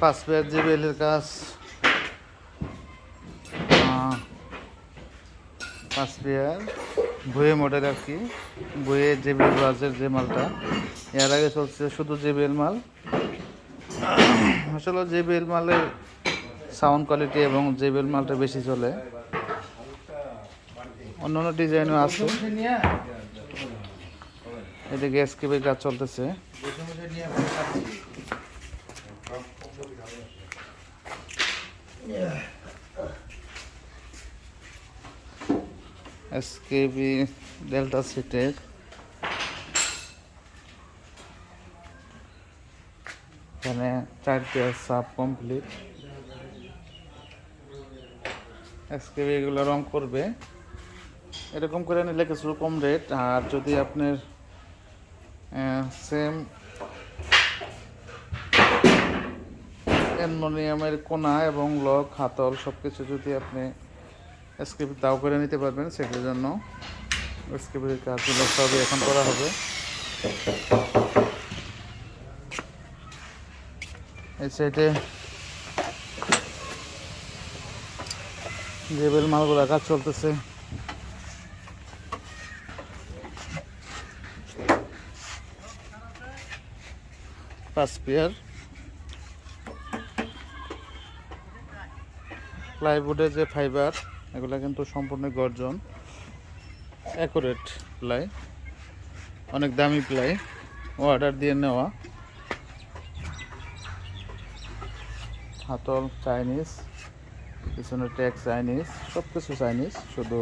পাঁচ পেয়ার যে বেলের কাজ। পাঁচ পেয়ার। বইয়ে মডেল আর কি। বইয়ে যে বেল বাজের যে মালটা। এর আগে চলছে শুধু যে বেল মাল। আসলে যে বেল মালের সাউন্ড কোয়ালিটি এবং যে বেল মালটা বেশি চলে অন্য অন্য ডিজাইনও আছে। এদিকে এসকেপের কাজ চলতেছে। এসকেবি ডেল্টা সিটের এখানে চার পেয়ার সাপ কমপ্লিট এসকেবি এগুলো রং করবে। এরকম করে নিলে কিছু কম রেট আর যদি আপনার সেম অ্যালমোনিয়ামের কোনা এবং লক, হাতল সব কিছু যদি আপনি স্ক্রিপ্ট দাও করে নিতে পারবেন, সেগুলোর জন্য স্ক্রিপ্টের কাজগুলো সবই এখন করা হবে। এই সাইডে জেবেল মালগুলো কাজ চলতেছে পাঁচ পেয়ার। প্লাইউডের যে ফাইবার এগুলো কিন্তু সম্পূর্ণ গর্জন। অ্যাকুরেট প্লাই অনেক দামি প্লাই অর্ডার দিয়ে নেওয়া। হাতল চাইনিজ পিছনে ট্যাগ চাইনিজ সব কিছু চাইনিজ শুধু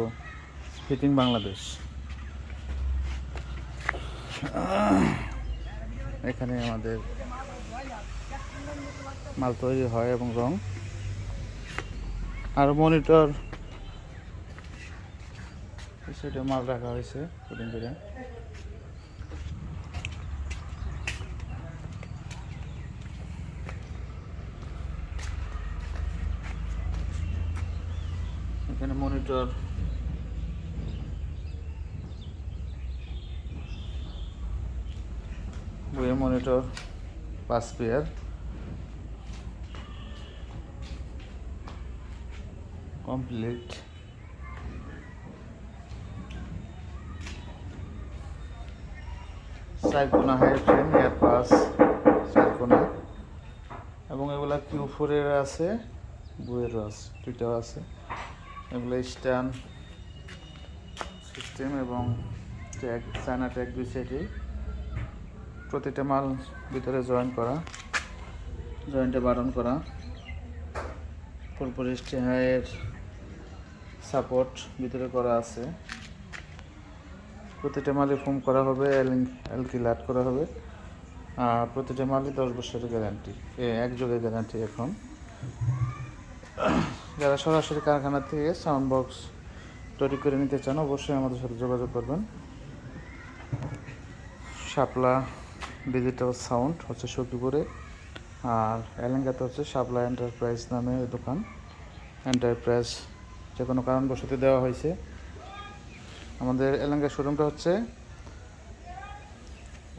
ফিটিং বাংলাদেশ। এখানে আমাদের মাল তৈরি হয় এবং রং। আর মনিটর সেটা মাল রাখা হয়েছে পুডিং করে এখানে মনিটর। বইয়ের মনিটর, পাঁচ পেয়ার। কমপ্লিট সাইকোনা হাই ফ্রেম এয়ার পাস সাইকোনা এবং এগুলা কিউ ফোরের আছে, বইয়েরও আছে, দুইটাও আছে। এগুলো স্ট্যান্ড সিস্টেম এবং ট্যাগ, চায়না ট্যাগ দুই সাইডেই। প্রতিটা মাল ভিতরে জয়েন করা, জয়েন্টে বারণ করা। পুরোপুরি স্টেহায়ের সাপোর্ট ভিতরে করা আছে। প্রতিটা মালে ফোম করা হবে এলকি লাট করা হবে। আর প্রতিটা মালই দশ বছরের গ্যারান্টি এক যুগের গ্যারান্টি এখন। যারা সরাসরি কারখানা থেকে সাউন্ড বক্স তৈরি করে নিতে চান, অবশ্যই আমাদের সাথে যোগাযোগ করবেন। শাপলা ডিজিটাল সাউন্ড হচ্ছে সখীপুরে, আর এলেঙ্গাতে হচ্ছে শাপলা এন্টারপ্রাইজ নামে দোকান। এন্টারপ্রাইজ যে কোনো কারণবশত দেওয়া হয়েছে। আমাদের এলেঙ্গা শোরুমটা হচ্ছে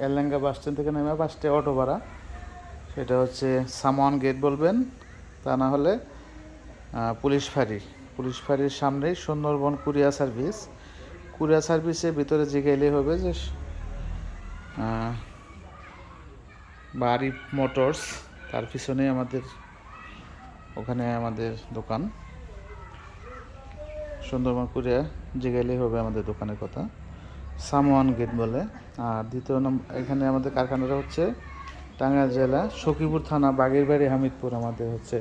এলেঙ্গা বাস স্ট্যান্ড থেকে নেমে বাসটে অটো ভাড়া। সেটা হচ্ছে সামওয়ান গেট বলবেন, তা না হলে পুলিশ ফাঁড়ি। পুলিশ ফাঁড়ির সামনেই সুন্দরবন কুরিয়া সার্ভিস। কুরিয়া সার্ভিসের ভিতরে জিগাইলেই হবে যে বাড়ি মোটরস, তার পিছনে আমাদের, ওখানে আমাদের দোকান। সুন্দরবন কুরিয়া জিগাইলেই হবে আমাদের দোকানের কথা। সামওয়ান গেট বলে। আর দ্বিতীয় নম্বর এখানে আমাদের কারখানাটা হচ্ছে টাঙ্গাইল জেলা সখীপুর থানা, বাগেরবাড়ি, হামিদপুর আমাদের হচ্ছে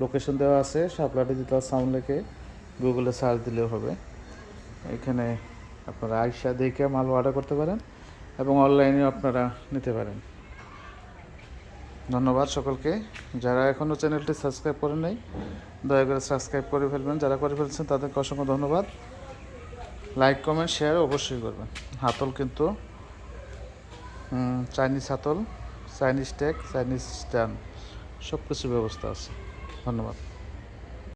লোকেশন দেওয়া আছে। শাপলা ডিজিটাল সাউন্ড লেখে গুগলে সার্চ দিলেও হবে। এখানে আপনারা আইসা দেখে মাল অর্ডার করতে পারেন এবং অনলাইনে আপনারা নিতে পারেন। ধন্যবাদ সকলকে। যারা এখনও চ্যানেলটি সাবস্ক্রাইব করেন নাই, দয়া করে সাবস্ক্রাইব করে ফেলবেন। যারা করে ফেলছেন, তাদেরকে অসংখ্য ধন্যবাদ। লাইক কমেন্ট শেয়ার অবশ্যই করবেন। হাতল কিন্তু চাইনিজ হাতল চাইনিজ টেক চাইনিজ স্ট্যান্ড সব কিছু ব্যবস্থা আছে। ধন্যবাদ।